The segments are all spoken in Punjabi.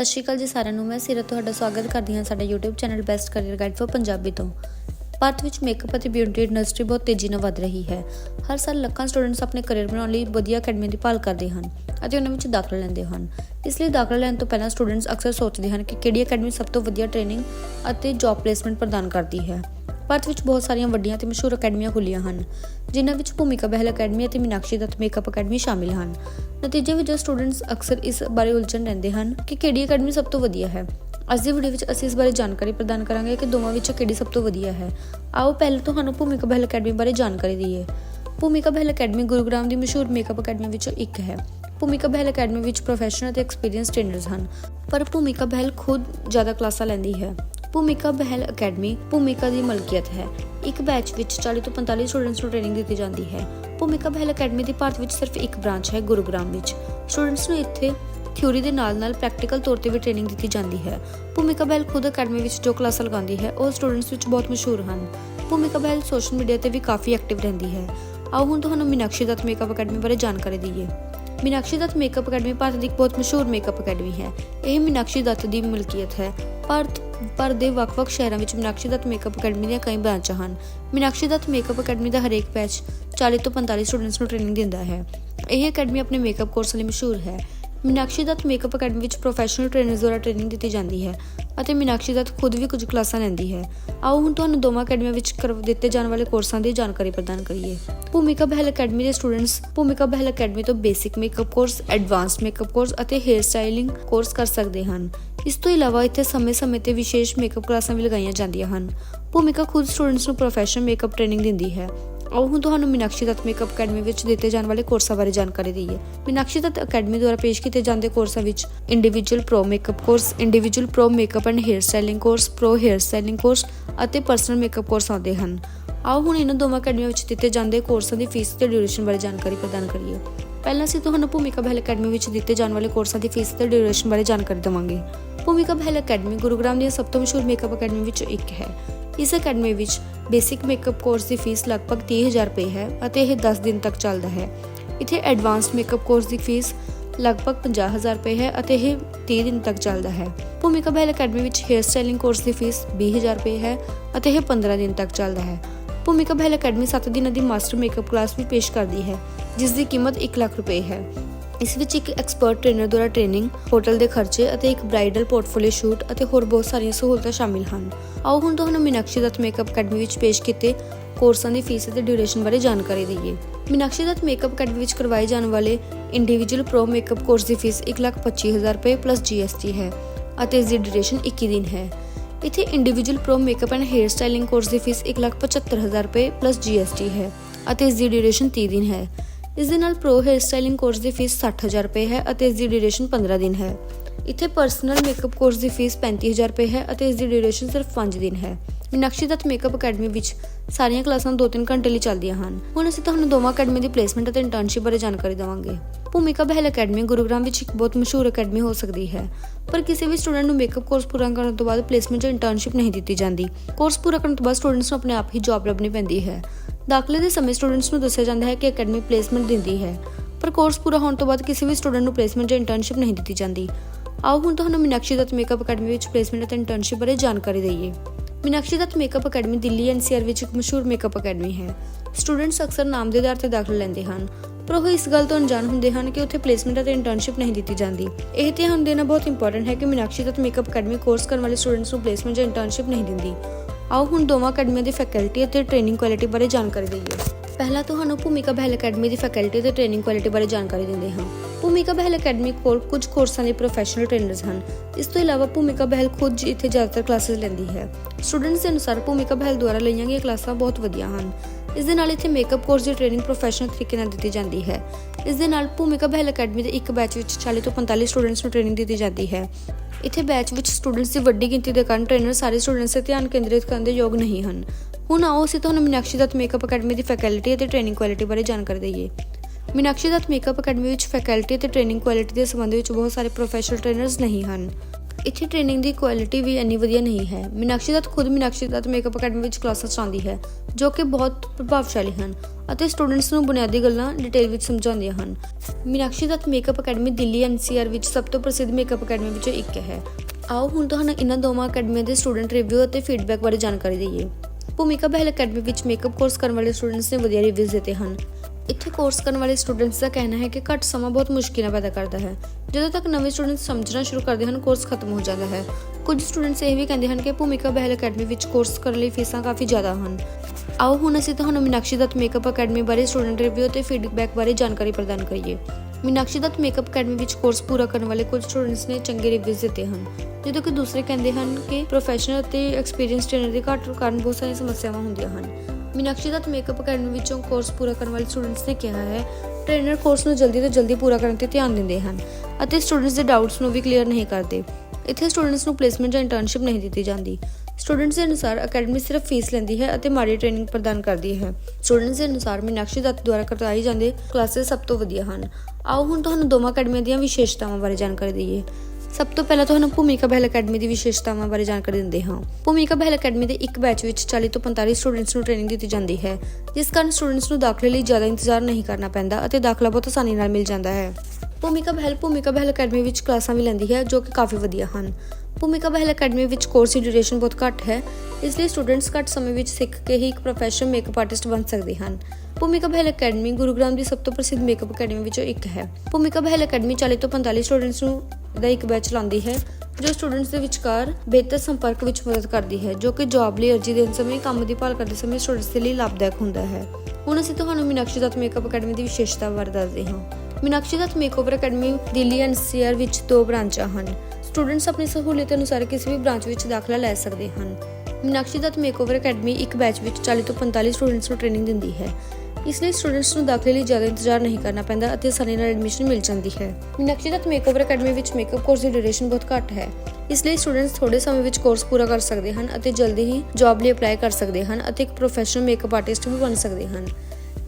ਸਤਿ ਸ਼੍ਰੀ ਅਕਾਲ ਜੀ ਸਾਰਿਆਂ ਨੂੰ। ਮੈਂ ਸਿਰਤ ਤੁਹਾਡਾ ਸਵਾਗਤ ਕਰਦੀ ਹਾਂ ਸਾਡੇ YouTube channel best career guide for Punjabi ਤੋਂ। ਭਾਰਤ ਵਿੱਚ ਮੇਕਅਪ ਅਤੇ ਬਿਊਟੀ ਇੰਡਸਟਰੀ ਬਹੁਤ ਤੇਜ਼ੀ ਨਾਲ ਵਧ ਰਹੀ ਹੈ। ਹਰ ਸਾਲ ਲੱਖਾਂ ਸਟੂਡੈਂਟਸ ਆਪਣੇ ਕੈਰੀਅਰ ਬਣਾਉਣ ਲਈ ਵਧੀਆ ਅਕੈਡਮੀ ਦੀ ਭਾਲ ਕਰਦੇ ਹਨ ਅਤੇ ਉਹਨਾਂ ਵਿੱਚ ਦਾਖਲਾ ਲੈਂਦੇ ਹਨ। ਇਸ ਲਈ ਦਾਖਲਾ ਲੈਣ ਤੋਂ ਪਹਿਲਾਂ ਸਟੂਡੈਂਟਸ ਅਕਸਰ ਸੋਚਦੇ ਹਨ ਕਿ ਕਿਹੜੀ ਅਕੈਡਮੀ ਸਭ ਤੋਂ ਵਧੀਆ ਟ੍ਰੇਨਿੰਗ ਅਤੇ ਜੌਬ ਪਲੇਸਮੈਂਟ ਪ੍ਰਦਾਨ ਕਰਦੀ ਹੈ। ਭਾਰਤ ਵਿੱਚ ਬਹੁਤ ਸਾਰੀਆਂ ਵੱਡੀਆਂ ਤੇ ਮਸ਼ਹੂਰ ਅਕੈਡਮੀਆਂ ਖੁੱਲੀਆਂ ਹਨ, ਜਿਨ੍ਹਾਂ ਵਿੱਚ ਭੂਮਿਕਾ ਬਹਿਲ ਅਕੈਡਮੀ ਅਤੇ ਮੀਨਾਕਸ਼ੀ ਦੱਤ ਮੇਕਅਪ ਅਕੈਡਮੀ ਸ਼ਾਮਿਲ ਹਨ। ਨਤੀਜੇ ਵਜੋਂ ਸਟੂਡੈਂਟਸ ਅਕਸਰ ਇਸ ਬਾਰੇ ਉਲਝਣ ਰਹਿੰਦੇ ਹਨ ਕਿ ਕਿਹੜੀ ਅਕੈਡਮੀ ਸਭ ਤੋਂ ਵਧੀਆ ਹੈ। ਅੱਜ ਦੀ ਵੀਡੀਓ ਵਿੱਚ ਅਸੀਂ ਇਸ ਬਾਰੇ ਜਾਣਕਾਰੀ ਪ੍ਰਦਾਨ ਕਰਾਂਗੇ ਕਿ ਦੋਵਾਂ ਵਿੱਚੋਂ ਕਿਹੜੀ ਸਭ ਤੋਂ ਵਧੀਆ ਹੈ। ਆਓ ਪਹਿਲਾਂ ਤੁਹਾਨੂੰ ਭੂਮਿਕਾ ਬਹਿਲ ਅਕੈਡਮੀ ਬਾਰੇ ਜਾਣਕਾਰੀ ਦਈਏ। ਭੂਮਿਕਾ ਬਹਿਲ ਅਕੈਡਮੀ ਗੁਰੂਗ੍ਰਾਮ ਦੀ ਮਸ਼ਹੂਰ ਮੇਕਅਪ ਅਕੈਡਮੀ ਵਿੱਚੋਂ ਇੱਕ ਹੈ। ਭੂਮਿਕਾ ਬਹਿਲ ਅਕੈਡਮੀ ਵਿੱਚ ਪ੍ਰੋਫੈਸ਼ਨਲ ਅਤੇ ਐਕਸਪੀਰੀਅੰਸ ਟ੍ਰੇਨਰਸ ਹਨ, ਪਰ ਭੂਮਿਕਾ ਬਹਿਲ ਖੁਦ ਜ਼ਿਆਦਾ ਕਲਾਸਾਂ ਲੈਂਦੀ ਹੈ। ਭੂਮਿਕਾ ਬਹਿਲ ਅਕੈਡਮੀ ਭੂਮਿਕਾ ਦੀ ਮਲਕੀਅਤ ਹੈ। ਇੱਕ ਬੈਚ ਵਿੱਚ 40 ਤੋਂ 45 ਸਟੂਡੈਂਟਸ ਨੂੰ ਟ੍ਰੇਨਿੰਗ ਦਿੱਤੀ ਜਾਂਦੀ ਹੈ। ਭੂਮਿਕਾ ਬਹਿਲ ਅਕੈਡਮੀ ਦੀ ਭਾਰਤ ਵਿੱਚ ਸਿਰਫ ਇੱਕ ਬ੍ਰਾਂਚ ਹੈ, ਗੁਰੂਗ੍ਰਾਮ ਵਿੱਚ। ਸਟੂਡੈਂਟਸ ਨੂੰ ਇੱਥੇ ਥਿਊਰੀ ਦੇ ਨਾਲ-ਨਾਲ ਪ੍ਰੈਕਟੀਕਲ ਤੌਰ ਤੇ ਵੀ ਟ੍ਰੇਨਿੰਗ ਦਿੱਤੀ ਜਾਂਦੀ ਹੈ। ਭੂਮਿਕਾ ਬਹਿਲ ਖੁਦ ਅਕੈਡਮੀ ਵਿੱਚ ਜੋ ਕਲਾਸਾਂ ਲਗਾਉਂਦੀ ਹੈ, ਉਹ ਸਟੂਡੈਂਟਸ ਵਿੱਚ ਬਹੁਤ ਮਸ਼ਹੂਰ ਹਨ। ਭੂਮਿਕਾ ਬਹਿਲ ਸੋਸ਼ਲ ਮੀਡੀਆ ਤੇ ਵੀ ਕਾਫੀ ਐਕਟਿਵ ਰਹਿੰਦੀ ਹੈ। ਆਓ ਹੁਣ ਤੁਹਾਨੂੰ ਮੀਨਾਕਸ਼ੀ ਦੱਤ ਮੇਕਅਪ ਅਕੈਡਮੀ ਬਾਰੇ ਜਾਣਕਾਰੀ ਦਈਏ। ਮੀਨਾਕਸ਼ੀ ਦੱਤ ਮੇਕਅਪ ਅਕੈਡਮੀ ਭਾਰਤ ਦੀ ਇੱਕ ਬਹੁਤ ਮਸ਼ਹੂਰ ਮੇਕਅਪ ਅਕੈਡਮੀ ਹੈ। ਇਹ ਮੀਨਾਕਸ਼ੀ ਦੱਤ ਦੀ ਮਲਕੀਅਤ ਹੈ। ਭਾਰਤ ਭਰ ਦੇ ਵੱਖ-ਵੱਖ ਸ਼ਹਿਰਾਂ ਵਿੱਚ ਮੀਨਾਕਸ਼ੀ ਦੱਤ ਮੇਕਅਪ ਅਕੈਡਮੀ ਦੀਆਂ ਕਈ ਬ੍ਰਾਂਚਾਂ ਹਨ। ਮੀਨਾਕਸ਼ੀ ਦੱਤ ਮੇਕਅਪ ਅਕੈਡਮੀ ਦਾ ਹਰੇਕ ਬੈਚ 40 ਤੋਂ 45 ਸਟੂਡੈਂਟਸ ਨੂੰ ਟ੍ਰੇਨਿੰਗ ਦਿੰਦਾ ਹੈ। ਇਹ ਅਕੈਡਮੀ ਆਪਣੇ ਮੇਕਅਪ ਕੋਰਸ ਲਈ ਮਸ਼ਹੂਰ ਹੈ। ਮੀਨਾਕਸ਼ੀ ਦੱਤ ਮੇਕਅਪ ਅਕੈਡਮੀ ਵਿੱਚ ਪ੍ਰੋਫੈਸ਼ਨਲ ਟ੍ਰੇਨਰਸ ਦੁਆਰਾ ਟ੍ਰੇਨਿੰਗ ਦਿੱਤੀ ਜਾਂਦੀ ਹੈ ਅਤੇ ਮੀਨਾਕਸ਼ੀ ਦੱਤ ਖੁਦ ਵੀ ਕੁਝ ਕਲਾਸਾਂ ਲੈਂਦੀ ਹੈ। ਆਓ ਹੁਣ ਤੁਹਾਨੂੰ ਦੋਵਾਂ ਅਕੈਡਮੀਆਂ ਵਿੱਚ ਕਰਵ, ਦਿੱਤੇ ਜਾਣ ਵਾਲੇ ਕੋਰਸਾਂ ਦੀ ਜਾਣਕਾਰੀ ਪ੍ਰਦਾਨ ਕਰੀਏ। ਭੂਮਿਕਾ ਬਹਿਲ ਅਕੈਡਮੀ ਦੇ ਸਟੂਡੈਂਟਸ ਭੂਮਿਕਾ ਬਹਿਲ ਅਕੈਡਮੀ ਤੋਂ basic makeup course advanced makeup course ਅਤੇ ਹੇਅਰ ਸਟਾਈਲਿੰਗ ਕੋਰਸ ਕਰ ਸਕਦੇ ਹਨ। ਇਸ ਤੋਂ ਇਲਾਵਾ ਇੱਥੇ ਸਮੇਂ-ਸਮੇਂ ਤੇ ਵਿਸ਼ੇਸ਼ ਮੇਕਅਪ ਕਲਾਸਾਂ ਵੀ ਲਗਾਈਆਂ ਜਾਂਦੀਆਂ ਹਨ। ਭੂਮਿਕਾ ਖੁਦ ਸਟੂਡੈਂਟਸ ਨੂੰ ਪ੍ਰੋਫੈਸ਼ਨਲ ਮੇਕਅਪ ਟ੍ਰੇਨਿੰਗ ਦਿੰਦੀ ਹੈ। ਆਓ ਹੁਣ ਤੁਹਾਨੂੰ ਮੀਨਾਕਸ਼ੀ ਦੱਤ ਮੇਕਅਪ ਅਕੈਡਮੀ ਵਿੱਚ ਦਿੱਤੇ ਜਾਣ ਵਾਲੇ ਕੋਰਸਾਂ ਬਾਰੇ ਜਾਣਕਾਰੀ ਦਈਏ। ਮੀਨਾਕਸ਼ੀ ਦੱਤ ਅਕੈਡਮੀ ਦੁਆਰਾ ਪੇਸ਼ ਕੀਤੇ ਜਾਂਦੇ ਕੋਰਸਾਂ ਵਿੱਚ individual pro makeup course individual pro makeup and hair styling course pro hair styling course ਅਤੇ ਪਰਸਨਲ ਮੇਕਅਪ ਕੋਰਸ ਆਉਂਦੇ ਹਨ। ਆਓ ਹੁਣ ਇਹਨਾਂ ਦੋਵਾਂ ਅਕੈਡਮੀਆਂ ਵਿੱਚ ਦਿੱਤੇ ਜਾਂਦੇ ਕੋਰਸਾਂ ਦੀ ਫੀਸ ਤੇ ਡਿਊਰੇਸ਼ਨ ਬਾਰੇ ਜਾਣਕਾਰੀ ਪ੍ਰਦਾਨ ਕਰੀਏ। ਪਹਿਲਾਂ ਅਸੀਂ ਤੁਹਾਨੂੰ ਭੂਮਿਕਾ ਬਹਿਲ ਅਕੈਡਮੀ ਵਿੱਚ ਦਿੱਤੇ ਜਾਣ ਵਾਲੇ ਕੋਰਸਾਂ ਦੀ ਫੀਸ ਤੇ ਡਿਊਰੇਸ਼ਨ ਬਾਰੇ ਜਾਣਕਾਰੀ ਦੇਵਾਂਗੇ। ਭੂਮਿਕਾ ਬਹਿਲ ਅਕੈਡਮੀ ਗੁਰੂਗ੍ਰਾਮ ਦੀ ਸਭ ਤੋਂ ਮਸ਼ਹੂਰ ਮੇਕਅਪ ਅਕੈਡਮੀ ਵਿੱਚੋਂ ਇੱਕ ਹੈ। ਇਸ ਅਕੈਡਮੀ ਵਿੱਚ ਬੇਸਿਕ ਮੇਕਅਪ ਕੋਰਸ ਦੀ ਫੀਸ ਲਗਭਗ 30000 ਰੁਪਏ ਹੈ ਅਤੇ ਇਹ 10 ਦਿਨ ਤੱਕ ਚੱਲਦਾ ਹੈ। ਇੱਥੇ ਐਡਵਾਂਸਡ ਮੇਕਅਪ ਕੋਰਸ ਦੀ ਫੀਸ ਲਗਭਗ 50000 ਰੁਪਏ ਹੈ ਅਤੇ ਇਹ 30 ਦਿਨ ਤੱਕ ਚੱਲਦਾ ਹੈ। ਭੂਮਿਕਾ ਬਹਿਲ ਅਕੈਡਮੀ ਵਿੱਚ ਹੇਅਰ ਸਟਾਈਲਿੰਗ ਕੋਰਸ ਦੀ ਫੀਸ 20000 ਰੁਪਏ ਹੈ ਅਤੇ ਇਹ 15 ਦਿਨ ਤੱਕ ਚੱਲਦਾ ਹੈ। ਭੂਮਿਕਾ ਬਹਿਲ ਅਕੈਡਮੀ 7 ਦਿਨਾਂ ਦੀ ਮਾਸਟਰ ਮੇਕਅਪ ਕਲਾਸ ਵੀ ਪੇਸ਼ ਕਰਦੀ ਹੈ ਜਿਸ ਦੀ ਕੀਮਤ 1 ਲੱਖ ਰੁਪਏ ਹੈ ਇਸ ਵਿੱਚ ਇੱਕ ਐਕਸਪਰਟ ਟ੍ਰੇਨਰ ਦੁਆਰਾ ਟ੍ਰੇਨਿੰਗ, ਹੋਟਲ ਦੇ ਖਰਚੇ ਅਤੇ ਇੱਕ ਬ੍ਰਾਈਡਲ ਪੋਰਟਫੋਲੀਓ ਸ਼ੂਟ ਅਤੇ ਹੋਰ ਬਹੁਤ ਸਾਰੀਆਂ ਸਹੂਲਤਾਂ ਸ਼ਾਮਿਲ ਹਨ। ਆਓ ਹੁਣ ਤੁਹਾਨੂੰ ਮੀਨਾਕਸ਼ੀ ਦੱਤ ਮੇਕਅਪ ਅਕੈਡਮੀ ਵਿੱਚ ਪੇਸ਼ ਕੀਤੇ ਕੋਰਸਾਂ ਦੀ ਫੀਸ ਅਤੇ ਡਿਊਰੇਸ਼ਨ ਬਾਰੇ ਜਾਣਕਾਰੀ ਦਈਏ। ਮੀਨਾਕਸ਼ੀ ਦੱਤ ਮੇਕਅਪ ਅਕੈਡਮੀ ਵਿੱਚ ਕਰਵਾਏ ਜਾਣ ਵਾਲੇ ਇੰਡੀਵਿਜੂਅਲ ਪ੍ਰੋ ਮੇਕਅਪ ਕੋਰਸ ਦੀ ਫੀਸ 125000 ਰੁਪਏ ਪਲੱਸ GST ਹੈ ਅਤੇ ਇਸ ਦੀ ਡਿਊਰੇਸ਼ਨ 21 ਦਿਨ ਹੈ। ਇੱਥੇ individual pro makeup and hair styling course the fees 175000 ਰੁਪਏ ਪਲੱਸ GST ਹੈ ਅਤੇ ਇਸ ਦੀ ਡਿਊਰੇਸ਼ਨ 30 ਦਿਨ ਹੈ। ਇਸ ਦੇ ਨਾਲ ਪ੍ਰੋ ਹੇਅਰ ਸਟਾਈਲਿੰਗ ਕੋਰਸ ਦੀ ਫੀਸ 60000 ਰੁਪਏ ਹੈ ਅਤੇ ਇਸ ਦੀ ਡਿਊਰੇਸ਼ਨ 15 ਦਿਨ ਹੈ। ਇੱਥੇ ਪਰਸਨਲ ਮੇਕਅਪ ਕੋਰਸ ਦੀ ਫੀਸ 35000 ਰੁਪਏ ਹੈ ਅਤੇ ਇਸ ਦੀ ਡਿਊਰੇਸ਼ਨ ਸਿਰਫ 5 ਦਿਨ ਹੈ। ਮੀਨਾਕਸ਼ੀ ਦੱਤ ਮੇਕਅਪ ਅਕੈਡਮੀ ਵਿੱਚ ਸਾਰੀਆਂ ਕਲਾਸਾਂ 2-3 ਘੰਟੇ ਲਈ ਚੱਲਦੀਆਂ ਹਨ। ਹੁਣ ਅਸੀਂ ਤੁਹਾਨੂੰ ਦੋਵਾਂ ਅਕੈਡਮੀ ਦੀ ਪਲੇਸਮੈਂਟ ਅਤੇ ਇੰਟਰਨਸ਼ਿਪ ਬਾਰੇ ਜਾਣਕਾਰੀ ਦੇਵਾਂਗੇ। ਭੂਮਿਕਾ ਬਹਿਲ ਅਕੈਡਮੀ ਗੁਰੂਗ੍ਰਾਮ ਵਿੱਚ ਇੱਕ ਬਹੁਤ ਮਸ਼ਹੂਰ ਅਕੈਡਮੀ ਹੋ ਸਕਦੀ ਹੈ, ਪਰ ਕਿਸੇ ਵੀ ਸਟੂਡੈਂਟ ਨੂੰ ਮੇਕਅਪ ਕੋਰਸ ਪੂਰਾ ਕਰਨ ਤੋਂ ਬਾਅਦ ਪਲੇਸਮੈਂਟ ਜਾਂ ਇੰਟਰਨਸ਼ਿਪ ਨਹੀਂ ਦਿੱਤੀ ਜਾਂਦੀ। ਕੋਰਸ ਪੂਰਾ ਕਰਨ ਤੋਂ ਬਾਅਦ ਸਟੂਡੈਂਟਸ ਨੂੰ ਆਪਣੇ ਆਪ ਹੀ ਜੌਬ ਲੱਭਣੀ ਪੈਂਦੀ ਹੈ। ਦਾਖਲੇ ਦੇ ਸਮੇਂ ਸਟੂਡੈਂਟਸ ਨੂੰ ਦੱਸਿਆ ਜਾਂਦਾ ਹੈ ਕਿ ਅਕੈਡਮੀ ਪਲੇਸਮੈਂਟ ਦਿੰਦੀ ਹੈ, ਪਰ ਕੋਰਸ ਪੂਰਾ ਹੋਣ ਤੋਂ ਬਾਅਦ ਕਿਸੇ ਵੀ ਸਟੂਡੈਂਟ ਨੂੰ ਪਲੇਸਮੈਂਟ ਜਾਂ ਇੰਟਰਨਸ਼ਿਪ ਨਹੀਂ ਦਿੱਤੀ ਜਾਂਦੀ। ਆਓ ਹੁਣ ਤੁਹਾਨੂੰ ਮੀਨਾਕਸ਼ੀ ਦੱਤ ਮੇਕਅਪ ਅਕੈਡਮੀ ਵਿੱਚ ਪਲੇਸਮੈਂਟ ਅਤੇ ਇੰਟਰਨਸ਼ਿਪ ਬਾਰੇ ਜਾਣਕਾਰੀ ਦਈਏ। Meenakshi Dutt makeup academy Delhi NCR ਵਿੱਚ ਇੱਕ ਮਸ਼ਹੂਰ ਮੇਕਅਪ ਅਕੈਡਮੀ ਹੈ। ਸਟੂਡੈਂਟਸ ਅਕਸਰ ਨਾਮ ਦੇ ਆਧਾਰ ਤੇ ਦਾਖਲਾ ਲੈਂਦੇ ਹਨ, ਪਰ ਉਹ ਇਸ ਗੱਲ ਤੋਂ ਅਣਜਾਣ ਹੁੰਦੇ ਹਨ ਕਿ ਉੱਥੇ ਪਲੇਸਮੈਂਟ ਅਤੇ ਇੰਟਰਨਸ਼ਿਪ ਨਹੀਂ ਦਿੱਤੀ ਜਾਂਦੀ। ਇਹ ਧਿਆਨ ਦੇਣਾ ਬਹੁਤ ਇੰਪੋਰਟੈਂਟ ਹੈ ਕਿ Meenakshi Dutt makeup academy course ਕਰਨ ਵਾਲੇ ਸਟੂਡੈਂਟਸ ਨੂੰ ਪਲੇਸਮੈਂਟ ਜਾਂ ਇੰਟਰਨਸ਼ਿਪ ਨਹੀਂ ਦਿੰਦੀ। ਆਓ ਹੁਣ ਦੋਵਾਂ ਅਕੈਡਮੀਆਂ ਦੀ ਫੈਕਲਟੀ ਅਤੇ ਟ੍ਰੇਨਿੰਗ ਕੁਆਲਿਟੀ ਬਾਰੇ ਜਾਣਕਾਰੀ ਦਈਏ। ਪਹਿਲਾਂ ਤੁਹਾਨੂੰ ਭੂਮਿਕਾ ਬਹਿਲ ਅਕੈਡਮੀ ਦੀ ਫੈਕਲਟੀ ਅਤੇ ਟ੍ਰੇਨਿੰਗ ਕੁਆਲਿਟੀ ਬਾਰੇ ਜਾਣਕਾਰੀ ਦਿੰਦੇ ਹਾਂ। ਭੂਮਿਕਾ ਬਹਿਲ ਅਕੈਡਮੀ ਕੋਲ ਕੁਝ ਕੋਰਸਾਂ ਦੇ ਪ੍ਰੋਫੈਸ਼ਨਲ ਟ੍ਰੇਨਰਸ ਹਨ। ਇਸ ਤੋਂ ਇਲਾਵਾ ਭੂਮਿਕਾ ਬਹਿਲ ਖੁਦ ਇੱਥੇ ਜ਼ਿਆਦਾਤਰ ਕਲਾਸਿਸ ਲੈਂਦੀ ਹੈ। ਸਟੂਡੈਂਟਸ ਦੇ ਅਨੁਸਾਰ ਭੂਮਿਕਾ ਬਹਿਲ ਦੁਆਰਾ ਲਈਆਂ ਗਈਆਂ ਕਲਾਸਾਂ ਬਹੁਤ ਵਧੀਆ ਹਨ। ਇਸ ਦੇ ਨਾਲ ਇੱਥੇ ਮੇਕਅਪ ਕੋਰਸ ਦੀ ਟ੍ਰੇਨਿੰਗ ਪ੍ਰੋਫੈਸ਼ਨਲ ਤਰੀਕੇ ਨਾਲ ਦਿੱਤੀ ਜਾਂਦੀ ਹੈ। ਇਸ ਦੇ ਨਾਲ ਭੂਮਿਕਾ ਬਹਿਲ ਅਕੈਡਮੀ ਦੇ ਇੱਕ ਬੈਚ ਵਿੱਚ 40 ਤੋਂ 45 ਸਟੂਡੈਂਟਸ ਨੂੰ ਟ੍ਰੇਨਿੰਗ ਦਿੱਤੀ ਜਾਂਦੀ ਹੈ। ਇੱਥੇ ਬੈਚ ਵਿੱਚ ਸਟੂਡੈਂਟਸ ਦੀ ਵੱਡੀ ਗਿਣਤੀ ਦੇ ਕਾਰਨ ਟ੍ਰੇਨਰ ਸਾਰੇ ਸਟੂਡੈਂਟਸ ਤੇ ਧਿਆਨ ਕੇਂਦਰਿਤ ਕਰਨ ਦੇ ਯੋਗ ਨਹੀਂ ਹਨ। ਹੁਣ ਆਓ ਅਸੀਂ ਤੁਹਾਨੂੰ ਮੀਨਾਕਸ਼ੀ ਦੱਤ ਮੇਕਅਪ ਅਕੈਡਮੀ ਦੀ ਫੈਕਲਟੀ ਅਤੇ ਟ੍ਰੇਨਿੰਗ ਕੁਆਲਿਟੀ ਬਾਰੇ ਜਾਣਕਾਰੀ ਦਈਏ। ਮੀਨਾਕਸ਼ੀ ਦੱਤ ਮੇਕਅਪ ਅਕੈਡਮੀ ਵਿੱਚ ਫੈਕਲਟੀ ਅਤੇ ਟ੍ਰੇਨਿੰਗ ਕੁਆਲਿਟੀ ਦੇ ਸੰਬੰਧ ਵਿੱਚ ਬਹੁਤ ਸਾਰੇ ਪ੍ਰੋਫੈਸ਼ਨਲ ਟ੍ਰੇਨਰਸ ਨਹੀਂ ਹਨ। ਇੱਥੇ ਟ੍ਰੇਨਿੰਗ ਦੀ ਕੁਆਲਿਟੀ ਵੀ ਇੰਨੀ ਵਧੀਆ ਨਹੀਂ ਹੈ ਮੀਨਾਕਸ਼ੀ ਦੱਤ ਖੁਦ ਮੀਨਾਕਸ਼ੀ ਦੱਤ ਮੇਕਅਪ ਅਕੈਡਮੀ ਵਿੱਚ ਕਲਾਸਾਂ ਚਲਾਉਂਦੀ ਹੈ, ਜੋ ਕਿ ਬਹੁਤ ਪ੍ਰਭਾਵਸ਼ਾਲੀ ਹਨ ਅਤੇ ਸਟੂਡੈਂਟਸ ਨੂੰ ਬੁਨਿਆਦੀ ਗੱਲਾਂ ਡਿਟੇਲ ਵਿੱਚ ਸਮਝਾਉਂਦੀਆਂ ਹਨ Meenakshi Dutt makeup academy Delhi NCR ਵਿੱਚ ਸਭ ਤੋਂ ਪ੍ਰਸਿੱਧ ਮੇਕਅਪ ਅਕੈਡਮੀ ਵਿੱਚੋਂ ਇੱਕ ਹੈ ਆਓ ਹੁਣ ਤੁਹਾਨੂੰ ਇਹਨਾਂ ਦੋਵਾਂ ਅਕੈਡਮੀਆਂ ਦੇ ਸਟੂਡੈਂਟ ਰਿਵਿਊ ਅਤੇ ਫੀਡਬੈਕ ਬਾਰੇ ਜਾਣਕਾਰੀ ਦਈਏ ਭੂਮਿਕਾ ਬਹਿਲ ਅਕੈਡਮੀ ਵਿੱਚ ਮੇਕਅਪ ਕੋਰਸ ਕਰਨ ਵਾਲੇ ਸਟੂਡੈਂਟਸ ਨੇ ਵਧੀਆ ਰਿਵਿਊਜ਼ ਦਿੱਤੇ ਹਨ। ਇੱਥੇ ਕੋਰਸ ਕਰਨ ਵਾਲੇ ਸਟੂਡੈਂਟਸ ਦਾ ਕਹਿਣਾ ਹੈ ਕਿ ਘੱਟ ਸਮਾਂ ਬਹੁਤ ਮੁਸ਼ਕਿਲਾਂ ਪੈਦਾ ਕਰਦਾ ਹੈ। ਜਦੋਂ ਤੱਕ ਨਵੇਂ ਸਟੂਡੈਂਟਸ ਸਮਝਣਾ ਸ਼ੁਰੂ ਕਰਦੇ ਹਨ ਕੋਰਸ ਖਤਮ ਹੋ ਜਾਂਦਾ ਹੈ। ਕੁਝ ਸਟੂਡੈਂਟਸ ਇਹ ਵੀ ਕਹਿੰਦੇ ਹਨ ਕਿ ਭੂਮਿਕਾ ਬਹਿਲ ਅਕੈਡਮੀ ਵਿੱਚ ਕੋਰਸ ਕਰਨ ਲਈ ਫੀਸਾਂ ਕਾਫੀ ਜ਼ਿਆਦਾ ਹਨ। ਆਓ ਹੁਣ ਅਸੀਂ ਤੁਹਾਨੂੰ ਮੀਨਾਕਸ਼ੀ ਦੱਤ ਮੇਕਅਪ ਅਕੈਡਮੀ ਬਾਰੇ ਸਟੂਡੈਂਟ ਰਿਵਿਊ ਅਤੇ ਫੀਡਬੈਕ ਬਾਰੇ ਜਾਣਕਾਰੀ ਪ੍ਰਦਾਨ ਕਰੀਏ। ਮੀਨਾਕਸ਼ੀ ਦੱਤ ਮੇਕਅਪ ਅਕੈਡਮੀ ਵਿੱਚ ਕੋਰਸ ਪੂਰਾ ਕਰਨ ਵਾਲੇ ਕੁਝ ਸਟੂਡੈਂਟਸ ਨੇ ਚੰਗੇ ਰਿਵਿਊਜ਼ ਦਿੱਤੇ ਹਨ। ਜਦੋਂ ਕਿ ਦੂਸਰੇ ਕਹਿੰਦੇ ਹਨ ਕਿ ਪ੍ਰੋਫੈਸ਼ਨਲ ਅਤੇ ਐਕਸਪੀਰੀਅੰਸ ਟ੍ਰੇਨਰ ਦੇ ਘੱਟ ਕਾਰਨ ਬਹੁਤ ਸਾਰੀਆਂ ਸਮੱਸਿਆਵਾਂ ਹੁੰਦੀਆਂ ਹਨ। ਮੀਨਾਕਸ਼ੀ ਦੱਤ ਮੇਕਅਪ ਅਕੈਡਮੀ ਵਿੱਚੋਂ ਕੋਰਸ ਪੂਰਾ ਕਰਨ ਵਾਲੇ ਸਟੂਡੈਂਟਸ ਨੇ ਕਿਹਾ ਹੈ ਟ੍ਰੇਨਰ ਕੋਰਸ ਨੂੰ ਜਲਦੀ ਤੋਂ ਜਲਦੀ ਪੂਰਾ ਕਰਨ ਤੇ ਧਿਆਨ ਦਿੰਦੇ ਹਨ ਅਤੇ ਸਟੂਡੈਂਟਸ ਦੇ ਡਾਊਟਸ ਨੂੰ ਵੀ ਕਲੀਅਰ ਨਹੀਂ ਕਰਦੇ। ਇੱਥੇ ਸਟੂਡੈਂਟਸ ਨੂੰ ਪਲੇਸਮੈਂਟ ਜਾਂ ਇੰਟਰਨਸ਼ਿਪ ਨਹੀਂ ਦਿੱਤੀ ਜਾਂਦੀ। ਸਟੂਡੈਂਟਸ ਦੇ ਅਨੁਸਾਰ ਅਕੈਡਮੀ ਸਿਰਫ ਫੀਸ ਲੈਂਦੀ ਹੈ ਅਤੇ ਮਾੜੀ ਟ੍ਰੇਨਿੰਗ ਪ੍ਰਦਾਨ ਕਰਦੀ ਹੈ। ਸਟੂਡੈਂਟਸ ਦੇ ਅਨੁਸਾਰ ਮੀਨਾਕਸ਼ੀ ਦੱਤ ਦੁਆਰਾ ਕਰਵਾਈ ਜਾਂਦੇ ਕਲਾਸਿਸ ਸਭ ਤੋਂ ਵਧੀਆ ਹਨ। ਆਓ ਹੁਣ ਤੁਹਾਨੂੰ ਦੋਵਾਂ ਅਕੈਡਮੀਆਂ ਦੀਆਂ ਵਿਸ਼ੇਸ਼ਤਾਵਾਂ ਬਾਰੇ ਜਾਣਕਾਰੀ ਦਈਏ। ਸਭ ਤੋਂ ਪਹਿਲਾਂ ਤੁਹਾਨੂੰ ਭੂਮਿਕਾ ਬਹਿਲ ਅਕੈਡਮੀ ਦੀ ਵਿਸ਼ੇਸ਼ਤਾਵਾਂ ਬਾਰੇ ਜਾਣਕਾਰੀ ਦਿੰਦੇ ਹਾਂ। ਭੂਮਿਕਾ ਬਹਿਲ ਅਕੈਡਮੀ ਦੇ ਇੱਕ ਬੈਚ ਵਿੱਚ 40 ਤੋਂ 45 ਸਟੂਡੈਂਟਸ ਨੂੰ ਟ੍ਰੇਨਿੰਗ ਦਿੱਤੀ ਜਾਂਦੀ ਹੈ, ਜਿਸ ਕਾਰਨ ਸਟੂਡੈਂਟਸ ਨੂੰ ਦਾਖਲੇ ਲਈ ਜ਼ਿਆਦਾ ਇੰਤਜ਼ਾਰ ਨਹੀਂ ਕਰਨਾ ਪੈਂਦਾ ਅਤੇ ਦਾਖਲਾ ਬਹੁਤ ਆਸਾਨੀ ਨਾਲ ਮਿਲ ਜਾਂਦਾ ਹੈ। ਭੂਮਿਕਾ ਬਹਿਲ ਭੂਮਿਕਾ ਬਹਿਲ ਅਕੈਡਮੀ ਵਿੱਚ ਕਲਾਸਾਂ ਵੀ ਲੈਂਦੀ ਹੈ, ਜੋ ਕਿ ਕਾਫੀ ਵਧੀਆ ਹਨ। ਭੂਮਿਕਾ ਬਹਿਲ ਅਕੈਡਮੀ ਵਿੱਚ ਕੋਰਸ ਦੀ ਡਿਊਰੇਸ਼ਨ ਬਹੁਤ ਘੱਟ ਹੈ, ਇਸ ਲਈ ਸਟੂਡੈਂਟਸ ਘੱਟ ਸਮੇਂ ਵਿੱਚ ਸਿੱਖ ਕੇ ਹੀ ਇੱਕ ਪ੍ਰੋਫੈਸ਼ਨਲ ਮੇਕਅਪ ਆਰਟਿਸਟ ਬਣ ਸਕਦੇ ਹਨ। ਭੂਮਿਕਾ ਬਹਿਲ ਅਕੈਡਮੀ ਗੁਰੂਗ੍ਰਾਮ ਦੀ ਸਭ ਤੋਂ ਪ੍ਰਸਿੱਧ ਮੇਕਅਪ ਅਕੈਡਮੀ ਵਿੱਚੋਂ ਇੱਕ ਹੈ। ਭੂਮਿਕਾ ਬਹਿਲ ਅਕੈਡਮੀ 40 ਤੋਂ 45 ਸਟੂਡੈਂਟਸ ਨੂੰ ਦਾ ਇੱਕ ਬੈਚ ਲਾਉਂਦੀ ਹੈ, ਜੋ ਸਟੂਡੈਂਟਸ ਦੇ ਵਿਚਕਾਰ ਬਿਹਤਰ ਸੰਪਰਕ ਵਿੱਚ ਮਦਦ ਕਰਦੀ ਹੈ, ਜੋ ਕਿ ਜੌਬ ਲਈ ਅਰਜ਼ੀ ਦੇਣ ਸਮੇਂ, ਕੰਮ ਦੀ ਭਾਲ ਕਰਦੇ ਸਮੇਂ ਸਟੂਡੈਂਟਸ ਦੇ ਲਈ ਲਾਭਦਾਇਕ ਹੁੰਦਾ ਹੈ। ਹੁਣ ਅਸੀਂ ਤੁਹਾਨੂੰ ਮੀਨਾਕਸ਼ੀ ਦੱਤ ਮੇਕਅਪ ਅਕੈਡਮੀ ਦੀ ਵਿਸ਼ੇਸ਼ਤਾ ਬਾਰੇ ਦੱਸਦੇ ਹਾਂ। Meenakshi Dutt makeover academy Delhi NCR ਵਿੱਚ ਦੋ ਬ੍ਰਾਂਚਾਂ ਹਨ। ਸਟੂਡੈਂਟਸ ਆਪਣੀ ਸਹੂਲਤ ਅਨੁਸਾਰ ਕਿਸੇ ਵੀ ਬ੍ਰਾਂਚ ਵਿੱਚ ਦਾਖਲਾ ਲੈ ਸਕਦੇ ਹਨ। ਮੀਨਾਕਸ਼ੀ ਦੱਤ ਮੇਕਓਵਰ ਅਕੈਡਮੀ ਇੱਕ ਬੈਚ ਵਿੱਚ 40 ਤੋਂ 45 ਸਟੂਡੈਂਟਸ ਨੂੰ ਟ੍ਰੇਨਿੰਗ ਦਿੰਦੀ ਹੈ। ਇਸ ਲਈ ਸਟੂਡੈਂਟਸ ਨੂੰ ਦਾਖਲੇ ਲਈ ਜ਼ਿਆਦਾ ਇੰਤਜ਼ਾਰ ਨਹੀਂ ਕਰਨਾ ਪੈਂਦਾ ਅਤੇ ਆਸਾਨੀ ਨਾਲ ਐਡਮਿਸ਼ਨ ਮਿਲ ਜਾਂਦੀ ਹੈ। ਮੀਨਾਕਸ਼ੀ ਦੱਤ ਮੇਕਓਵਰ ਅਕੈਡਮੀ ਵਿੱਚ ਮੇਕਅਪ ਕੋਰਸ ਦੀ ਡਿਊਰੇਸ਼ਨ ਬਹੁਤ ਘੱਟ ਹੈ। ਇਸ ਲਈ ਸਟੂਡੈਂਟਸ ਥੋੜੇ ਸਮੇਂ ਵਿੱਚ ਕੋਰਸ ਪੂਰਾ ਕਰ ਸਕਦੇ ਹਨ ਅਤੇ ਜਲਦੀ ਹੀ ਜੌਬ ਲਈ ਅਪਲਾਈ ਕਰ ਸਕਦੇ ਹਨ ਅਤੇ ਇੱਕ ਪ੍ਰੋਫੈਸ਼ਨਲ ਮੇਕਅਪ ਆਰਟਿਸਟ ਵੀ ਬਣ ਸਕਦੇ ਹਨ।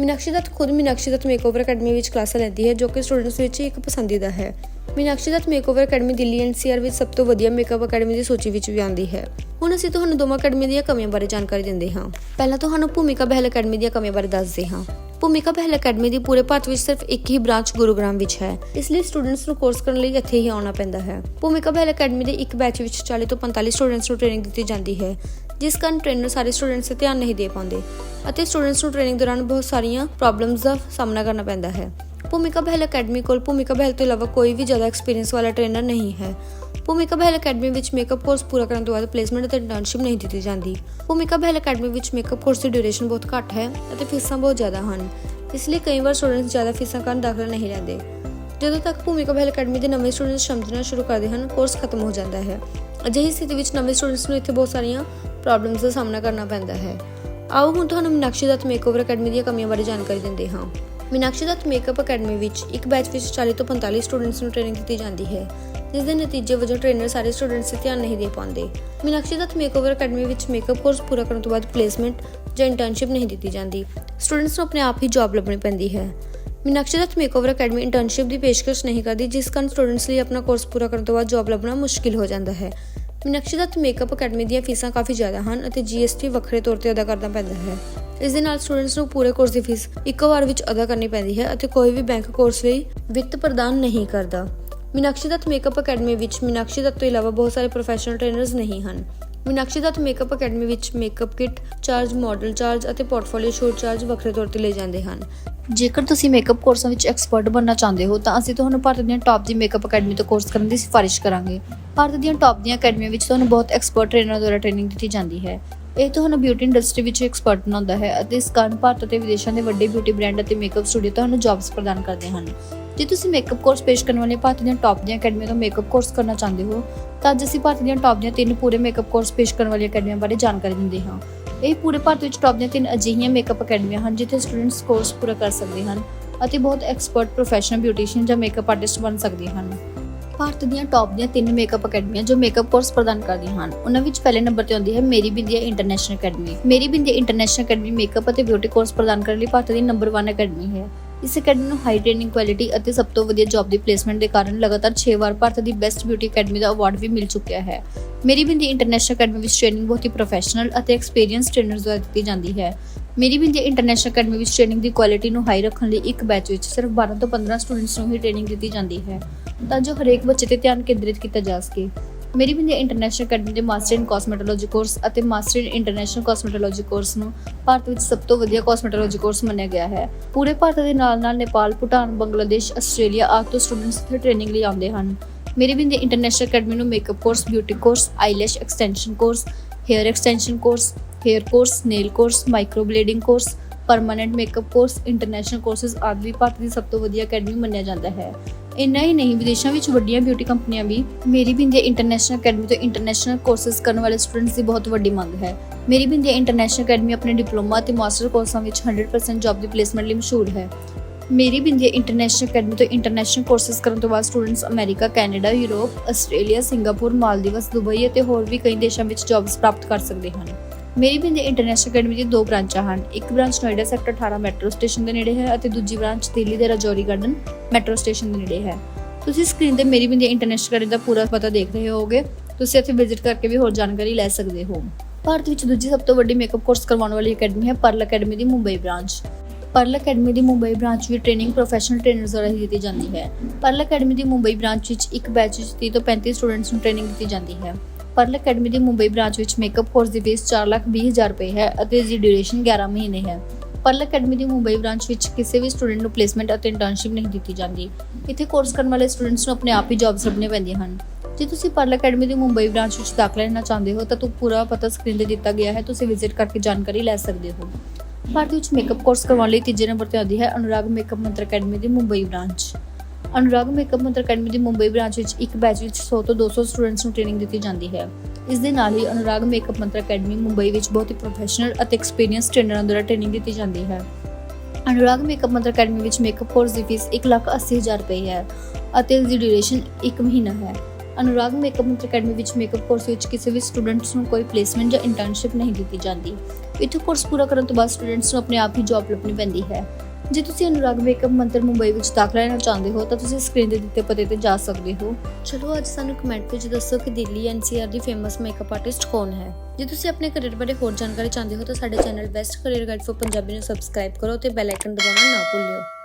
ਮੀਨਾਕਸ਼ੀ ਦੱਤ ਖੁਦ ਮੀਨਾਕਸ਼ੀ ਦੱਤ ਮੇਕਓਵਰ ਅਕੈਡਮੀ ਵਿੱਚ ਕਲਾਸਾਂ ਲੈਂਦੀ ਹੈ ਜੋ ਕਿ ਸਟੂਡੈਂਟਸ ਵਿੱਚ ਇੱਕ ਪਸੰਦੀਦਾ ਹੈ। Meenakshi Dutt makeover academy Delhi NCR ਵਿੱਚ ਸਭ ਤੋਂ ਵਧੀਆ ਮੇਕਅਪ ਅਕੈਡਮੀ ਦੀ ਸੂਚੀ ਵਿੱਚ ਵੀ ਆਉਂਦੀ ਹੈ। ਹੁਣ ਅਸੀਂ ਤੁਹਾਨੂੰ ਦੋਵਾਂ ਅਕੈਡਮੀ ਦੀਆਂ ਕਮੀਆਂ ਬਾਰੇ ਜਾਣਕਾਰੀ ਦਿੰਦੇ ਹਾਂ। ਪਹਿਲਾਂ ਤੁਹਾਨੂੰ ਭੂਮਿਕਾ ਬਹਿਲ ਅਕੈਡਮੀ ਦੀਆਂ ਕਮੀਆਂ ਬਾਰੇ ਦੱਸਦੇ ਹਾਂ। ਭੂਮਿਕਾ ਬਹਿਲ ਅਕੈਡਮੀ ਦੀ ਪੂਰੇ ਭਾਰਤ ਵਿੱਚ ਸਿਰਫ ਇੱਕ ਹੀ ਬ੍ਰਾਂਚ ਗੁਰੂਗ੍ਰਾਮ ਵਿੱਚ ਹੈ। ਇਸ ਲਈ ਸਟੂਡੈਂਟਸ ਨੂੰ ਕੋਰਸ ਕਰਨ ਲਈ ਇੱਥੇ ਹੀ ਆਉਣਾ ਪੈਂਦਾ ਹੈ। ਭੂਮਿਕਾ ਬਹਿਲ ਅਕੈਡਮੀ ਦੇ ਇੱਕ ਬੈਚ ਵਿੱਚ 40 ਤੋਂ 45 ਸਟੂਡੈਂਟਸ ਨੂੰ ਟ੍ਰੇਨਿੰਗ ਦਿੱਤੀ ਜਾਂਦੀ ਹੈ, ਜਿਸ ਕਾਰਨ ਟ੍ਰੇਨਰ ਸਾਰੇ ਸਟੂਡੈਂਟਸ ਤੇ ਧਿਆਨ ਨਹੀਂ ਦੇ ਪਾਉਂਦੇ ਅਤੇ ਸਟੂਡੈਂਟਸ ਨੂੰ ਟ੍ਰੇਨਿੰਗ ਦੌਰਾਨ ਬਹੁਤ ਸਾਰੀਆਂ ਪ੍ਰੋਬਲਮਸ ਦਾ ਸਾਹਮਣਾ ਕਰਨਾ ਪੈਂਦਾ ਹੈ। ਭੂਮਿਕਾ ਬਹਿਲ ਅਕੈਡਮੀ ਕੋਲ ਭੂਮਿਕਾ ਬਹਿਲ ਤੋਂ ਇਲਾਵਾ ਕੋਈ ਵੀ ਜ਼ਿਆਦਾ ਐਕਸਪੀਰੀਅੰਸ ਵਾਲਾ ਟ੍ਰੇਨਰ ਨਹੀਂ ਹੈ ਭੂਮਿਕਾ ਬਹਿਲ ਅਕੈਡਮੀ ਵਿੱਚ ਮੇਕਅਪ ਕੋਰਸ ਪੂਰਾ ਕਰਨ ਤੋਂ ਬਾਅਦ ਪਲੇਸਮੈਂਟ ਅਤੇ ਇੰਟਰਨਸ਼ਿਪ ਨਹੀਂ ਦਿੱਤੀ ਜਾਂਦੀ ਭੂਮਿਕਾ ਬਹਿਲ ਅਕੈਡਮੀ ਵਿੱਚ ਮੇਕਅਪ ਕੋਰਸ ਦੀ ਡਿਊਰੇਸ਼ਨ ਬਹੁਤ ਘੱਟ ਹੈ ਅਤੇ ਫੀਸਾਂ ਬਹੁਤ ਜ਼ਿਆਦਾ ਹਨ ਇਸ ਲਈ ਕਈ ਵਾਰ ਸਟੂਡੈਂਟਸ ਜ਼ਿਆਦਾ ਫੀਸਾਂ ਕਾਰਨ ਦਾਖਲਾ ਨਹੀਂ ਲੈਂਦੇ ਜਦੋਂ ਤੱਕ ਭੂਮਿਕਾ ਬਹਿਲ ਅਕੈਡਮੀ ਦੇ ਨਵੇਂ ਸਟੂਡੈਂਟਸ ਸਮਝਣਾ ਸ਼ੁਰੂ ਕਰਦੇ ਹਨ ਕੋਰਸ ਖਤਮ ਹੋ ਜਾਂਦਾ ਹੈ ਅਜਿਹੀ ਸਥਿਤੀ ਵਿੱਚ ਨਵੇਂ ਸਟੂਡੈਂਟਸ ਨੂੰ ਇੱਥੇ ਬਹੁਤ ਸਾਰੀਆਂ ਪ੍ਰੋਬਲਮਸ ਦਾ ਸਾਹਮਣਾ ਕਰਨਾ ਪੈਂਦਾ ਹੈ ਆਓ ਹੁਣ ਤੁਹਾਨੂੰ ਮੀਨਾਕਸ਼ੀ ਦੱਤ ਮੇਕਓਵਰ ਅਕੈਡਮੀ ਦੀਆਂ ਕਮੀਆਂ ਬਾਰੇ ਜਾਣਕਾਰੀ ਦਿੰਦੇ ਹਾਂ ਮੀਨਾਕਸ਼ੀ ਦੱਤ ਮੇਕਅਪ ਅਕੈਡਮੀ ਵਿੱਚ ਇੱਕ ਬੈਚ ਵਿੱਚ 40 ਤੋਂ 45 ਸਟੂਡੈਂਟਸ ਨੂੰ ਟ੍ਰੇਨਿੰਗ ਦਿੱਤੀ ਜਾਂਦੀ ਹੈ, ਜਿਸ ਦੇ ਨਤੀਜੇ ਵਜੋਂ ਟ੍ਰੇਨਰ ਸਾਰੇ ਸਟੂਡੈਂਟਸ ਤੇ ਧਿਆਨ ਨਹੀਂ ਦੇ ਪਾਉਂਦੇ। ਮੀਨਾਕਸ਼ੀ ਦੱਤ ਮੇਕਓਵਰ ਅਕੈਡਮੀ ਵਿੱਚ ਮੇਕਅਪ ਕੋਰਸ ਪੂਰਾ ਕਰਨ ਤੋਂ ਬਾਅਦ ਪਲੇਸਮੈਂਟ ਜਾਂ ਇੰਟਰਨਸ਼ਿਪ ਨਹੀਂ ਦਿੱਤੀ ਜਾਂਦੀ। ਸਟੂਡੈਂਟਸ ਨੂੰ ਆਪਣੇ ਆਪ ਹੀ ਜੌਬ ਲੱਭਣੀ ਪੈਂਦੀ ਹੈ। Meenakshi Dutt makeover academy internship ਦੀ ਪੇਸ਼ਕਸ਼ ਨਹੀਂ ਕਰਦੀ, ਜਿਸ ਕਾਰਨ ਸਟੂਡੈਂਟਸ ਲਈ ਆਪਣਾ ਕੋਰਸ ਪੂਰਾ ਕਰਨ ਤੋਂ ਬਾਅਦ ਜੌਬ ਲੱਭਣਾ ਮੁਸ਼ਕਿਲ ਹੋ ਜਾਂਦਾ ਹੈ। ਮੀਨਾਕਸ਼ੀ ਮੇਕਅਪ ਅਕੈਡਮੀ ਦੀਆਂ ਫੀਸਾਂ ਕਾਫੀ ਜ਼ਿਆਦਾ ਹਨ ਅਤੇ GST ਵੱਖਰੇ ਤੌਰ ਤੇ ਅਦਾ ਕਰਨਾ ਪੈਂਦਾ ਹੈ। ਇਸ ਦੇ ਨਾਲ ਸਟੂਡੈਂਟਸ ਨੂੰ ਪੂਰੇ ਕੋਰਸ ਦੀ ਫੀਸ ਇੱਕੋ ਵਾਰ ਵਿੱਚ ਅਦਾ ਕਰਨੀ ਪੈਂਦੀ ਹੈ ਅਤੇ ਕੋਈ ਵੀ ਬੈਂਕ ਕੋਰਸ ਲਈ ਵਿੱਤ ਪ੍ਰਦਾਨ ਨਹੀਂ ਕਰਦਾ। ਮੀਨਾਕਸ਼ੀ ਦੱਤ ਮੇਕਅਪ ਅਕੈਡਮੀ ਵਿੱਚ ਮੀਨਾਕਸ਼ੀ ਦੱਤ ਤੋਂ ਇਲਾਵਾ ਬਹੁਤ ਸਾਰੇ ਪ੍ਰੋਫੈਸ਼ਨਲ ਟ੍ਰੇਨਰਸ ਨਹੀਂ ਹਨ। ਮੀਨਾਕਸ਼ੀ ਦੱਤ ਮੇਕਅਪ ਅਕੈਡਮੀ ਵਿੱਚ makeup kit charge model charge ਅਤੇ ਪੋਰਟਫੋਲੀਓ ਸ਼ੂਟ ਚਾਰਜ ਵੱਖਰੇ ਤੌਰ ਤੇ ਲਏ ਜਾਂਦੇ ਹਨ। ਜੇਕਰ ਤੁਸੀਂ ਮੇਕਅਪ ਕੋਰਸਾਂ ਵਿੱਚ ਐਕਸਪਰਟ ਬਣਨਾ ਚਾਹੁੰਦੇ ਹੋ, ਤਾਂ ਅਸੀਂ ਤੁਹਾਨੂੰ ਭਾਰਤ ਦੀਆਂ ਟੌਪ ਦੀ ਮੇਕਅਪ ਅਕੈਡਮੀ ਤੋਂ ਕੋਰਸ ਕਰਨ ਦੀ ਸਿਫਾਰਿਸ਼ ਕਰਾਂਗੇ। ਭਾਰਤ ਦੀਆਂ ਟੌਪ ਦੀਆਂ ਅਕੈਡਮੀਆਂ ਵਿੱਚ ਤੁਹਾਨੂੰ ਬਹੁਤ ਐਕਸਪਰਟ ਟ੍ਰੇਨਰ ਦੁਆਰਾ ਟ੍ਰੇਨਿੰਗ ਦਿੱਤੀ ਜਾਂਦੀ ਹੈ। ਇਹ ਤੁਹਾਨੂੰ ਬਿਊਟੀ ਇੰਡਸਟਰੀ ਵਿੱਚ ਐਕਸਪਰਟ ਬਣਾਉਂਦਾ ਹੈ ਅਤੇ ਇਸ ਕਾਰਨ ਭਾਰਤ ਅਤੇ ਵਿਦੇਸ਼ਾਂ ਦੇ ਵੱਡੇ ਬਿਊਟੀ ਬ੍ਰਾਂਡ ਅਤੇ ਮੇਕਅਪ ਸਟੂਡੀਓ ਤੁਹਾਨੂੰ ਜੌਬਸ ਪ੍ਰਦਾਨ ਕਰਦੇ ਹਨ। ਜੇ ਤੁਸੀਂ ਮੇਕਅਪ ਕੋਰਸ ਪੇਸ਼ ਕਰਨ ਵਾਲੇ ਭਾਰਤ ਦੀਆਂ ਟੌਪ ਦੀਆਂ ਅਕੈਡਮੀਆਂ ਤੋਂ ਮੇਕਅਪ ਕੋਰਸ ਕਰਨਾ ਚਾਹੁੰਦੇ ਹੋ, ਤਾਂ ਅੱਜ ਅਸੀਂ ਭਾਰਤ ਦੀਆਂ ਟੌਪ ਦੀਆਂ ਤਿੰਨ ਪੂਰੇ ਮੇਕਅਪ ਕੋਰਸ ਪੇਸ਼ ਕਰਨ ਵਾਲੀਆਂ ਅਕੈਡਮੀਆਂ ਬਾਰੇ ਜਾਣਕਾਰੀ ਦਿੰਦੇ ਹਾਂ। ਇਹ ਪੂਰੇ ਭਾਰਤ ਵਿੱਚ ਟੌਪ ਦੀਆਂ ਤਿੰਨ ਅਜਿਹੀਆਂ ਮੇਕਅਪ ਅਕੈਡਮੀਆਂ ਹਨ, ਜਿੱਥੇ ਸਟੂਡੈਂਟਸ ਕੋਰਸ ਪੂਰਾ ਕਰ ਸਕਦੇ ਹਨ ਅਤੇ ਬਹੁਤ ਐਕਸਪਰਟ ਪ੍ਰੋਫੈਸ਼ਨਲ ਬਿਊਟੀਸ਼ੀਅਨ ਜਾਂ ਮੇਕਅਪ ਆਰਟਿਸਟ ਬਣ ਸਕਦੇ ਹਨ। ਭਾਰਤ ਦੀਆਂ ਟੌਪ ਦੀਆਂ ਤਿੰਨ ਮੇਕਅਪ ਅਕੈਡਮੀਆਂ ਜੋ ਮੇਕਅਪ ਕੋਰਸ ਪ੍ਰਦਾਨ ਕਰਦੀਆਂ ਹਨ, ਉਹਨਾਂ ਵਿੱਚ ਪਹਿਲੇ ਨੰਬਰ ਤੇ ਆਉਂਦੀ ਹੈ ਮੇਰੀ Bindiya international academy Meri Bindiya international academy makeup ਅਤੇ ਬਿਊਟੀ ਕੋਰਸ ਪ੍ਰਦਾਨ ਕਰਨ ਲਈ ਭਾਰਤ ਦੀ ਨੰਬਰ 1 ਅਕੈਡਮੀ ਹੈ। ਇਸ ਅਕੈਡਮੀ ਨੂੰ ਹਾਈ ਟ੍ਰੇਨਿੰਗ ਕੁਆਲਿਟੀ ਅਤੇ ਸਭ ਤੋਂ ਵਧੀਆ ਜੌਬ ਦੀ ਪਲੇਸਮੈਂਟ ਦੇ ਕਾਰਨ ਲਗਾਤਾਰ 6 ਵਾਰ ਭਾਰਤ ਦੀ ਬੈਸਟ ਬਿਊਟੀ ਅਕੈਡਮੀ ਦਾ ਅਵਾਰਡ ਵੀ ਮਿਲ ਚੁੱਕਿਆ ਹੈ। ਮੇਰੀ ਬਿੰਦੀ ਇੰਟਰਨੈਸ਼ਨਲ ਅਕੈਡਮੀ ਵਿੱਚ ਟ੍ਰੇਨਿੰਗ ਬਹੁਤ ਹੀ ਪ੍ਰੋਫੈਸ਼ਨਲ ਅਤੇ ਐਕਸਪੀਰੀਅੰਸ ਟ੍ਰੇਨਰਸ ਦੁਆਰਾ ਦਿੱਤੀ ਜਾਂਦੀ ਹੈ। ਮੇਰੀ ਬਿੰਦੀ ਇੰਟਰਨੈਸ਼ਨਲ ਅਕੈਡਮੀ ਵਿੱਚ ਟ੍ਰੇਨਿੰਗ ਦੀ ਕੁਆਲਿਟੀ ਨੂੰ ਹਾਈ ਰੱਖਣ ਲਈ ਇੱਕ ਬੈਚ ਵਿੱਚ ਸਿਰਫ 12 ਤੋਂ 15 ਸਟੂਡੈਂਟਸ ਨੂੰ ਹੀ ਟ੍ਰੇਨਿੰਗ ਦਿੱਤੀ ਜਾਂਦੀ ਹੈ। ਤਾਂ ਜੋ ਹਰੇਕ ਬੱਚੇ ਤੇ ਧਿਆਨ ਕੇਂਦਰਿਤ ਕੀਤਾ ਜਾ ਸਕੇ। ਮੇਰੀ ਬਿੰਦੀ ਇੰਟਰਨੈਸ਼ਨਲ ਅਕੈਡਮੀ ਦੇ ਮਾਸਟਰ ਇਨ ਕਾਸਮੈਟੋਲੋਜੀ ਕੋਰਸ ਅਤੇ master in international cosmetology course ਨੂੰ ਭਾਰਤ ਵਿੱਚ ਸਭ ਤੋਂ ਵਧੀਆ ਕਾਸਮੈਟੋਲੋਜੀ ਕੋਰਸ ਮੰਨਿਆ ਗਿਆ ਹੈ। ਪੂਰੇ ਭਾਰਤ ਦੇ ਨਾਲ-ਨਾਲ ਨੇਪਾਲ, ਭੂਟਾਨ, ਬੰਗਲਾਦੇਸ਼, ਆਸਟ੍ਰੇਲੀਆ ਆਦਿ ਤੋਂ ਸਟੂਡੈਂਟਸ ਇੱਥੇ ਟ੍ਰੇਨਿੰਗ ਲਈ ਆਉਂਦੇ ਹਨ। ਮੇਰੀ ਬਿੰਦੀ ਇੰਟਰਨੈਸ਼ਨਲ ਅਕੈਡਮੀ ਨੂੰ makeup course, beauty course, eyelash extension course, hair extension course, hair course, nail course, microblading course, permanent makeup course, international courses ਆਦਿ ਵੀ ਭਾਰਤ ਦੀ ਸਭ ਤੋਂ ਵਧੀਆ ਅਕੈਡਮੀ ਮੰਨਿਆ ਜਾਂਦਾ ਹੈ। ਇੰਨਾ ਹੀ ਨਹੀਂ ਵਿਦੇਸ਼ਾਂ ਵਿੱਚ ਵੱਡੀਆਂ ਬਿਊਟੀ ਕੰਪਨੀਆਂ ਵੀ ਮੇਰੀ ਬਿੰਦੀਆਂ ਇੰਟਰਨੈਸ਼ਨਲ ਅਕੈਡਮੀ ਤੋਂ ਇੰਟਰਨੈਸ਼ਨਲ ਕੋਰਸਸ ਕਰਨ ਵਾਲੇ ਸਟੂਡੈਂਟਸ ਦੀ ਬਹੁਤ ਵੱਡੀ ਮੰਗ ਹੈ। ਮੇਰੀ ਬਿੰਦੀਆਂ ਇੰਟਰਨੈਸ਼ਨਲ ਅਕੈਡਮੀ ਆਪਣੇ ਡਿਪਲੋਮਾ ਅਤੇ ਮਾਸਟਰ ਕੋਰਸਾਂ ਵਿੱਚ 100% ਜੌਬ ਦੀ ਪਲੇਸਮੈਂਟ ਲਈ ਮਸ਼ਹੂਰ ਹੈ। ਮੇਰੀ ਬਿੰਦੀਆਂ ਇੰਟਰਨੈਸ਼ਨਲ ਅਕੈਡਮੀ ਤੋਂ ਇੰਟਰਨੈਸ਼ਨਲ ਕੋਰਸਸ ਕਰਨ ਤੋਂ ਬਾਅਦ students America, Canada, Europe, Australia, Singapore, Maldives, Dubai ਅਤੇ ਹੋਰ ਵੀ ਕਈ ਦੇਸ਼ਾਂ ਵਿੱਚ ਜੌਬਸ ਪ੍ਰਾਪਤ ਕਰ ਸਕਦੇ ਹਨ। ਮੇਰੀ ਬਿੰਦੀਆਂ ਇੰਟਰਨੈਸ਼ਨਲ ਅਕੈਡਮੀ ਦੀ ਦੋ ਬ੍ਰਾਂਚਾਂ ਹਨ। ਇੱਕ branch Noida sector 18 metro station ਦੇ ਨੇੜੇ ਹੈ ਅਤੇ ਦੂਜੀ ਬ੍ਰਾਂਚ ਦਿੱਲੀ ਦੇ ਰਾਜੌਰੀ ਗਾਰਡਨ ਮੈਟਰੋ ਸਟੇਸ਼ਨ ਦੇ ਨੇੜੇ ਹੈ। ਤੁਸੀਂ ਸਕਰੀਨ ਤੇ ਮੇਰੀ ਬਿੰਦੀਆਂ ਇੰਟਰਨੈਸ਼ਨਲ ਅਕੈਡਮੀ ਦਾ ਪੂਰਾ ਪਤਾ ਦੇਖ ਰਹੇ ਹੋਗੇ ਤੁਸੀਂ ਇੱਥੇ ਵਿਜ਼ਿਟ ਕਰਕੇ ਵੀ ਹੋਰ ਜਾਣਕਾਰੀ ਲੈ ਸਕਦੇ ਹੋ। ਭਾਰਤ ਵਿੱਚ ਦੂਜੀ ਸਭ ਤੋਂ ਵੱਡੀ ਮੇਕਅਪ ਕੋਰਸ ਕਰਵਾਉਣ ਵਾਲੀ ਅਕੈਡਮੀ ਹੈ ਪਰਲ ਅਕੈਡਮੀ ਦੀ ਮੁੰਬਈ ਬ੍ਰਾਂਚ। ਪਰਲ ਅਕੈਡਮੀ ਦੀ ਮੁੰਬਈ ਬ੍ਰਾਂਚ ਵਿੱਚ ਟ੍ਰੇਨਿੰਗ ਪ੍ਰੋਫੈਸ਼ਨਲ ਟ੍ਰੇਨਰਸ ਦੁਆਰਾ ਹੀ ਦਿੱਤੀ ਜਾਂਦੀ ਹੈ। ਪਰਲ ਅਕੈਡਮੀ ਦੀ ਮੁੰਬਈ ਬ੍ਰਾਂਚ ਵਿੱਚ ਇੱਕ ਬੈਚ ਵਿੱਚ 30 ਤੋਂ 35 ਸਟੂਡੈਂਟਸ ਨੂੰ ਟ੍ਰੇਨਿੰਗ ਦਿੱਤੀ ਜਾਂਦੀ ਹੈ। ਪਰਲ ਅਕੈਡਮੀ ਦੀ ਮੁੰਬਈ ਬ੍ਰਾਂਚ ਵਿੱਚ ਮੇਕਅਪ ਕੋਰਸ ਦੀ ਫੀਸ 420000 ਰੁਪਏ ਹੈ ਅਤੇ ਇਸ ਦੀ ਡਿਊਰੇਸ਼ਨ 11 ਮਹੀਨੇ ਹੈ। ਪਰਲ ਅਕੈਡਮੀ ਦੀ ਮੁੰਬਈ ਬ੍ਰਾਂਚ ਵਿੱਚ ਕਿਸੇ ਵੀ ਸਟੂਡੈਂਟ ਨੂੰ ਪਲੇਸਮੈਂਟ ਅਤੇ ਇੰਟਰਨਸ਼ਿਪ ਨਹੀਂ ਦਿੱਤੀ ਜਾਂਦੀ। ਇੱਥੇ ਕੋਰਸ ਕਰਨ ਵਾਲੇ ਸਟੂਡੈਂਟਸ ਨੂੰ ਆਪਣੇ ਆਪ ਹੀ ਜੌਬਸ ਲੱਭਣੇ ਪੈਂਦੀਆਂ ਹਨ। ਜੇ ਤੁਸੀਂ ਪਰਲ ਅਕੈਡਮੀ ਦੀ ਮੁੰਬਈ ਬ੍ਰਾਂਚ ਵਿੱਚ ਦਾਖਲਾ ਲੈਣਾ ਚਾਹੁੰਦੇ ਹੋ ਤਾਂ ਤੂੰ ਪੂਰਾ ਪਤਾ ਸਕਰੀਨ ਤੇ ਦਿੱਤਾ ਗਿਆ ਹੈ। ਤੁਸੀਂ ਵਿਜ਼ਿਟ ਕਰਕੇ ਜਾਣਕਾਰੀ ਲੈ ਸਕਦੇ ਹੋ। ਭਾਰਤ ਵਿੱਚ ਮੇਕਅਪ ਕੋਰਸ ਕਰਵਾਉਣ ਲਈ ਤੀਜੇ ਨੰਬਰ ਤੇ ਆਉਂਦੀ ਹੈ ਅਨੁਰਾਗ ਮੇਕਅਪ ਮੰਤਰ ਅਕੈਡਮੀ ਦੀ Mumbai branch Anurag makeup Mantra academy ਦੀ ਮੁੰਬਈ ਬ੍ਰਾਂਚ ਵਿੱਚ ਇੱਕ ਬੈਚ ਵਿੱਚ 100 ਤੋਂ 200 ਸਟੂਡੈਂਟਸ ਨੂੰ ਟ੍ਰੇਨਿੰਗ ਦਿੱਤੀ ਜਾਂਦੀ ਹੈ। ਇਸ ਦੇ ਨਾਲ ਹੀ ਅਨੁਰਾਗ ਮੇਕਅਪ ਮੰਤਰ ਅਕੈਡਮੀ ਮੁੰਬਈ ਵਿੱਚ ਬਹੁਤ ਹੀ ਪ੍ਰੋਫੈਸ਼ਨਲ ਅਤੇ ਐਕਸਪੀਰੀਅੰਸ ਟ੍ਰੇਨਰਾਂ ਦੁਆਰਾ ਟ੍ਰੇਨਿੰਗ ਦਿੱਤੀ ਜਾਂਦੀ ਹੈ। ਅਨੁਰਾਗ ਮੇਕਅਪ ਮੰਤਰ ਅਕੈਡਮੀ ਵਿੱਚ ਮੇਕਅਪ ਕੋਰਸ ਦੀ ਫੀਸ 180000 ਰੁਪਏ ਹੈ ਅਤੇ ਇਸ ਦੀ ਡਿਊਰੇਸ਼ਨ 1 ਮਹੀਨਾ ਹੈ। ਅਨੁਰਾਗ ਮੇਕਅਪ ਮੰਤਰ ਅਕੈਡਮੀ ਵਿੱਚ ਮੇਕਅਪ ਕੋਰਸ ਵਿੱਚ ਕਿਸੇ ਵੀ ਸਟੂਡੈਂਟਸ ਨੂੰ ਕੋਈ ਪਲੇਸਮੈਂਟ ਜਾਂ ਇੰਟਰਨਸ਼ਿਪ ਨਹੀਂ ਦਿੱਤੀ ਜਾਂਦੀ। ਇੱਥੇ ਕੋਰਸ ਪੂਰਾ ਕਰਨ ਤੋਂ ਬਾਅਦ ਸਟੂਡੈਂਟਸ ਨੂੰ ਆਪਣੇ ਆਪ ਹੀ ਜੌਬ ਲੱਭਣੀ ਪੈਂਦੀ ਹੈ। ਜੇ ਤੁਸੀਂ ਅਨੁਰਾਗ ਮੇਕਅਪ ਮੰਤਰ ਮੁੰਬਈ ਵਿੱਚ ਦਾਖਲਾ ਲੈਣਾ ਚਾਹੁੰਦੇ ਹੋ, ਤਾਂ ਤੁਸੀਂ ਸਕਰੀਨ ਤੇ ਦਿੱਤੇ ਪਤੇ ਤੇ ਜਾ ਸਕਦੇ ਹੋ। ਚਲੋ ਅੱਜ ਸਾਨੂੰ ਕਮੈਂਟ ਵਿੱਚ ਦੱਸੋ ਕਿ ਦਿੱਲੀ ਐਨਸੀਆਰ ਦੀ ਫੇਮਸ ਮੇਕਅਪ ਆਰਟਿਸਟ ਕੌਣ ਹੈ। ਜੇ ਤੁਸੀਂ ਆਪਣੇ ਕੈਰੀਅਰ ਬਾਰੇ ਹੋਰ ਜਾਣਕਾਰੀ ਚਾਹੁੰਦੇ ਹੋ, ਤਾਂ ਸਾਡੇ channel best career guide for Punjabi ਨੂੰ ਸਬਸਕ੍ਰਾਈਬ ਕਰੋ ਤੇ ਬੈਲ ਆਈਕਨ ਦਬਾਉਣਾ ਨਾ ਭੁੱਲਿਓ।